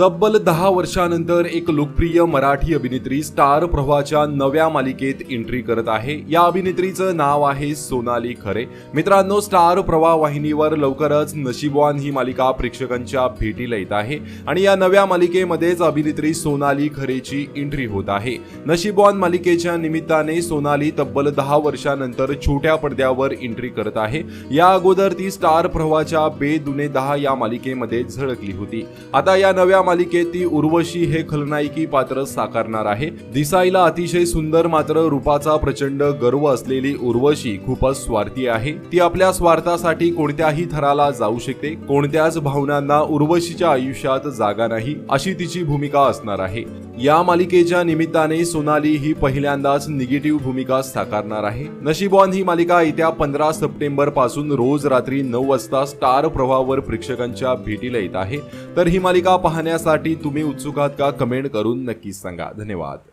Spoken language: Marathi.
तब्बल दहा वर्षानंतर एक लोकप्रिय मराठी अभिनेत्री स्टार प्रवाहाच्या नव्या मालिकेत एंट्री करत आहे. या अभिनेत्रीचं नाव आहे सोनाली खरे. मित्रांनो स्टार प्रवाह वाहिनीवर लवकरच नशीबवान ही मालिका प्रेक्षकांच्या भेटीला येत आहे आणि या नव्या मालिकेमध्येच अभिनेत्री सोनाली खरेची एंट्री होत आहे. नशीबवान मालिकेच्या निमित्ताने सोनाली तब्बल दहा वर्षानंतर छोट्या पडद्यावर एंट्री करत आहे. या अगोदर ती स्टार प्रवाहाच्या बे दुने दहा या मालिकेमध्ये झळकली होती. आता या नव्या मालिकेत ती उर्वशी हे खलनायकी पात्र साकारणार आहे. दिसायला अतिशय सुंदर मात्र रूपाचा प्रचंड गर्व असलेली उर्वशी खूपच स्वार्थी आहे. ती आपल्या स्वार्थासाठी कोणत्याही थराला जाऊ शकते. कोणत्याच भावनांना उर्वशीच्या आयुष्यात जागा नाही अशी तिची भूमिका असणार आहे. या मालिकेच्या निमित्ताने सोनाली ही पहिल्यांदाच निगेटिव्ह भूमिका साकारणार आहे. नशिबॉन ही मालिका येत्या पंधरा सप्टेंबरपासून रोज रात्री नऊ वाजता स्टार प्रवाहावर प्रेक्षकांच्या भेटीला येत आहे. तर ही मालिका पाहण्यासाठी तुम्ही उत्सुक आहात का? कमेंट करून नक्कीच सांगा. धन्यवाद.